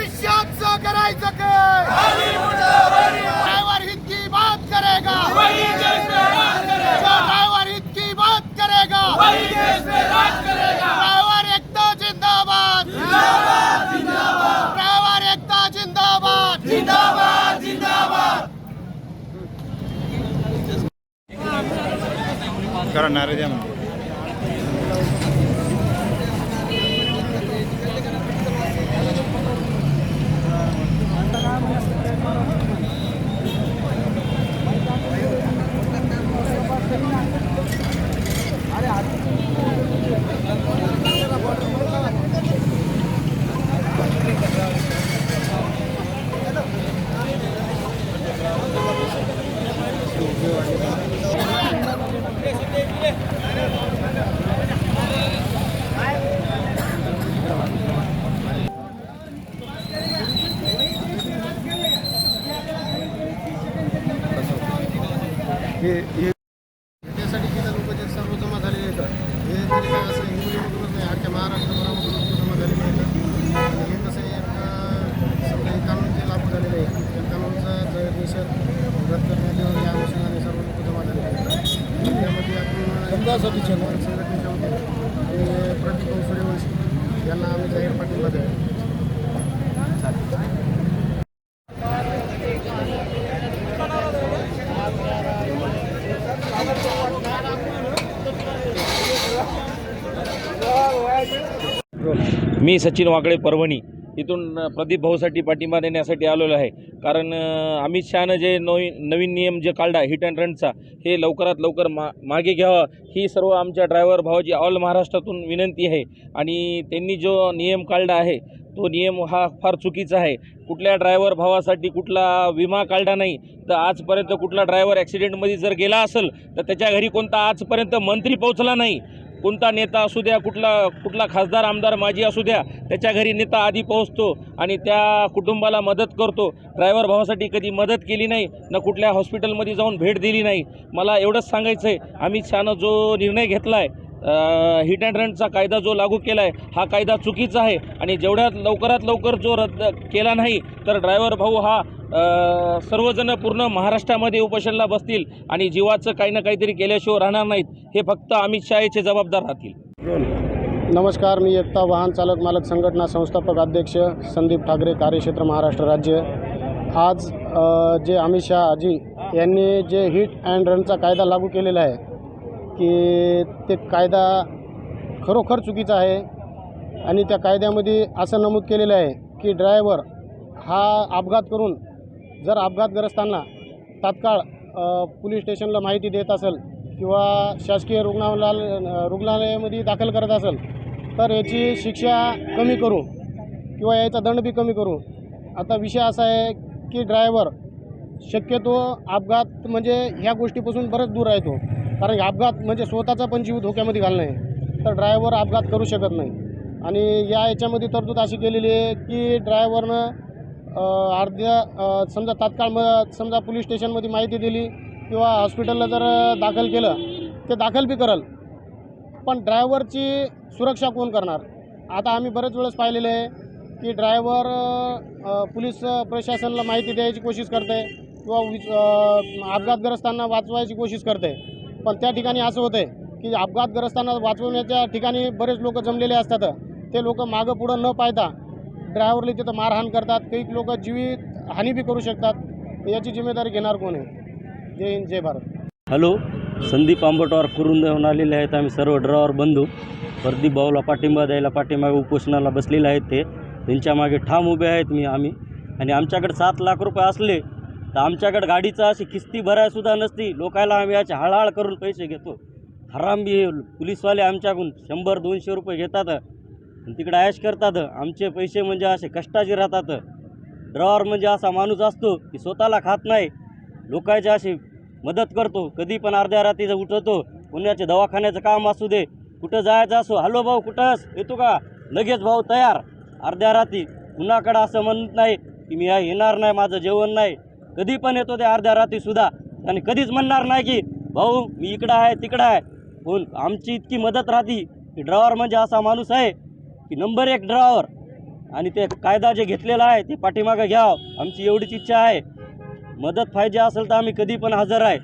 भविष्यात करायचं ड्रायव्हर इतकी बात करेगा ड्रायव्हर इतकी बात करेगा. ड्रायव्हर एकता जिंदाबाद. ड्रायव्हर एकता जिंदाबाद. जिंदाबाद जिंदाबाद करा नारे द्या हे हे त्यासाठी तिथं लोक सर्व जमा झालेले आहेत. हे तरी काय असं हिंगोलीमधूनच नाही अख्ख्या महाराष्ट्रभरामधून लोक जमा झालेले आहेत. आणि हे कसं एक समजा हे कानून जे लागू झालेलं आहे त्या कानूनचा निषेध रद्द करण्यात येऊन या अनुषंगाने सर्व लोक जमा झालेले आहेत. त्यामध्ये आपण संघटनेच्या वतीने प्रदीप सूर्यवंशी यांना आम्ही जाहीर पाठिंबा द्यावा मी सचिन वाकडे परभणी. इथून प्रदीप भाऊसाठी पाठिंबा देण्यासाठी आलेलो आहे. कारण अमित शहानं जे नवीन नवीन नियम जे काढला हिट अँड रनचा हे लवकरात लवकर मा मागे घ्यावा. ही सर्व आमच्या ड्रायव्हर भावाची ऑल महाराष्ट्रातून विनंती आहे. आणि त्यांनी जो नियम काढला आहे तो नियम हा फार चुकीचा आहे. कुठल्या ड्रायव्हर भावासाठी कुठला विमा काढला नाही तर आजपर्यंत कुठला ड्रायव्हर ॲक्सिडेंटमध्ये जर गेला असेल तर त्याच्या घरी कोणता आजपर्यंत मंत्री पोहोचला नाही. कोणता नेता असू द्या कुठला कुठला खासदार आमदार माजी असू द्या त्याच्या घरी नेता आधी पोहोचतो आणि त्या कुटुंबाला मदत करतो. ड्रायव्हर भावासाठी कधी मदत केली नाही ना कुठल्या हॉस्पिटलमध्ये जाऊन भेट दिली नाही. मला एवढंच सांगायचं आहे आम्ही छान जो निर्णय घेतला आहे हिट अँड रनचा कायदा जो लागू केला आहे हा कायदा चुकीचा आहे. आणि जेवढ्यात लवकरात लवकर जो रद्द केला नाही तर ड्रायव्हर भाऊ हा सर्वजण पूर्ण महाराष्ट्रामध्ये उपोषणला बसतील आणि जीवाचं काही ना काहीतरी केल्याशिवाय राहणार नाहीत हे फक्त अमित शहाचे जबाबदार राहतील. नमस्कार मी एकता वाहन चालक मालक संघटना संस्थापक अध्यक्ष संदीप ठाकरे कार्यक्षेत्र महाराष्ट्र राज्य. आज जे अमित शहाजी यांनी जे हिट अँड रनचा कायदा लागू केलेला आहे की ते कायदा खरोखर चुकीचा आहे आणि त्या कायद्यामध्ये असं नमूद केलेलं आहे की ड्रायव्हर हा अपघात करून जर अपघातग्रस्तांना तात्काळ पोलीस स्टेशनला माहिती देत असेल किंवा शासकीय रुग्णालय रुग्णालयामध्ये दाखल करत असेल तर याची शिक्षा कमी करू किंवा याचा दंड बी कमी करू. आता विषय असा आहे की ड्रायव्हर शक्यतो अपघात म्हणजे ह्या गोष्टीपासून बरंच दूर राहतो. कारण की अपघात म्हणजे स्वतःचा पण जीव धोक्यामध्ये घालणं आहे तर ड्रायव्हर अपघात करू शकत नाही. आणि या याच्यामध्ये तरतूद अशी केलेली आहे की ड्रायव्हरनं अर्ध्या समजा तात्काळ म समजा पोलीस स्टेशनमध्ये माहिती दिली किंवा हॉस्पिटलला जर दाखल केलं ते दाखल बी करल. पण ड्रायव्हरची सुरक्षा कोण करणार? आता आम्ही बरेच वेळेस पाहिलेलं आहे की ड्रायव्हर पोलीस प्रशासनाला माहिती द्यायची कोशिश करते किंवा अपघातग्रस्तांना वाचवायची कोशिश करते. पण त्या ठिकाणी असं होतं आहे की अपघातग्रस्तांना वाचवण्याच्या ठिकाणी बरेच लोक जमलेले असतात. ते लोक मागं पुढं न पाहता ड्रायव्हरला तिथं मारहाण करतात. काही लोक जीवित हानी बी करू शकतात. याची जिम्मेदारी घेणार कोण आहे? जय हिंद जय भारत. हॅलो संदीप आंबटवार कुरुंदहून आलेले आहेत. आम्ही सर्व ड्रायव्हर बंधू. प्रदीप भाऊला पाठिंबा द्यायला पाठीमागे उपोषणाला बसलेले आहेत ते. त्यांच्या मागे ठाम उभे आहेत मी आम्ही. आणि आमच्याकडे सात लाख रुपये असले तर आमच्याकडे गाडीचा अशी किस्ती भरायसुद्धा नसती. लोकायला आम्ही याचे हळहळ करून पैसे घेतो. हराम बी पुलिसवाले आमच्याकडून शंभर दोनशे रुपये घेतात. आणि तिकडे ऐश करतात. आमचे पैसे म्हणजे असे कष्टाचे राहतात. ड्रॉवर म्हणजे असा माणूस असतो की स्वतःला खात नाही. लोकांच्या अशी मदत करतो. कधी पण अर्ध्या रात्रीचं उठवतो पुण्याचे दवाखान्याचं काम असू दे. कुठं जायचं असो. हॅलो भाऊ कुठंच येतो का? लगेच भाऊ तयार. अर्ध्या रात्री कुणाकडं असं म्हणत नाही की मी येणार नाही माझं जेवण नाही. कधी पण येतो ते अर्ध्या रात्रीसुद्धा आणि कधीच म्हणणार नाही की भाऊ मी इकडं आहे तिकडं आहे. पण आमची इतकी मदत राहते. की ड्रायव्हर म्हणजे असा माणूस आहे की नंबर एक ड्रायव्हर आणि ते कायदा जे घेतलेला आहे ते पाठीमागं घ्यावं. आमची एवढीच इच्छा आहे. मदत पाहिजे असेल तर आम्ही कधी पण हजर आहे.